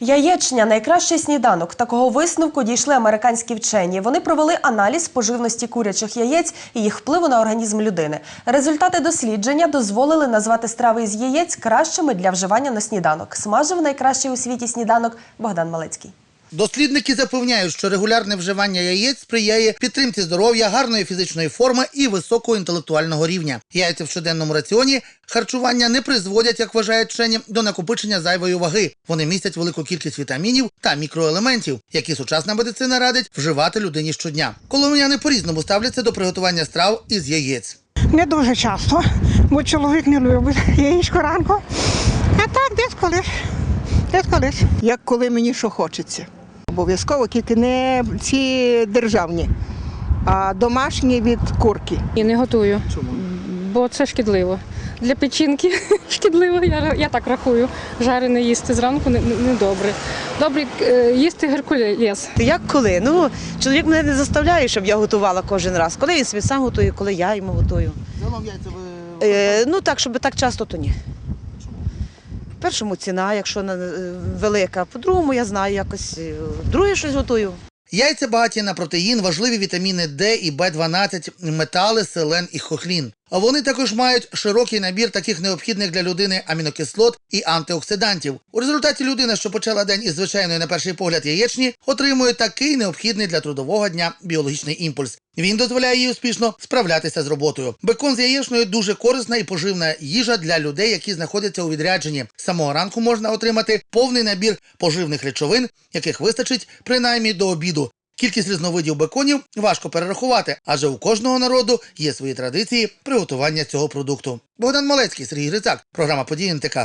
Яєчня найкращий сніданок. Такого висновку дійшли американські вчені. Вони провели аналіз поживності курячих яєць і їх впливу на організм людини. Результати дослідження дозволили назвати страви із яєць кращими для вживання на сніданок. Смажив найкращий у світі сніданок Богдан Малецький. Дослідники запевняють, що регулярне вживання яєць сприяє підтримці здоров'я, гарної фізичної форми і високого інтелектуального рівня. Яйця в щоденному раціоні харчування не призводять, як вважають вчені, до накопичення зайвої ваги. Вони містять велику кількість вітамінів та мікроелементів, які сучасна медицина радить вживати людині щодня. Коломияни по-різному ставляться до приготування страв із яєць. Не дуже часто, бо чоловік не любить яєчко ранку. А так десь колись. Десь колись. як коли мені що хочеться. Обов'язково тільки не ці державні, а домашні від курки. І не готую. Чому? Бо це шкідливо. Для печінки шкідливо, я, я так рахую. Жарене їсти зранку не, не, добре. Добре е, їсти геркулес. Як коли? Ну, чоловік мене не заставляє, щоб я готувала кожен раз. Коли він собі сам готує, коли я йому готую. ви Е, ну так, щоб так часто, то ні. Першому ціна, якщо е, велика, по-другому я знаю якось. е, Друге щось готую. Яйця багаті на протеїн, важливі вітаміни Д і Б12, метали, селен і хохлін. Вони також мають широкий набір таких необхідних для людини амінокислот і антиоксидантів. У результаті людина, що почала день із звичайної на перший погляд яєчні, отримує такий необхідний для трудового дня біологічний імпульс. Він дозволяє їй успішно справлятися з роботою. Бекон з яєчною дуже корисна і поживна їжа для людей, які знаходяться у відрядженні. З самого ранку можна отримати повний набір поживних речовин, яких вистачить принаймні до обіду. Кількість різновидів беконів важко перерахувати, адже у кожного народу є свої традиції приготування цього продукту. Богдан Малецький, Сергій Грицак, програма «Події НТК».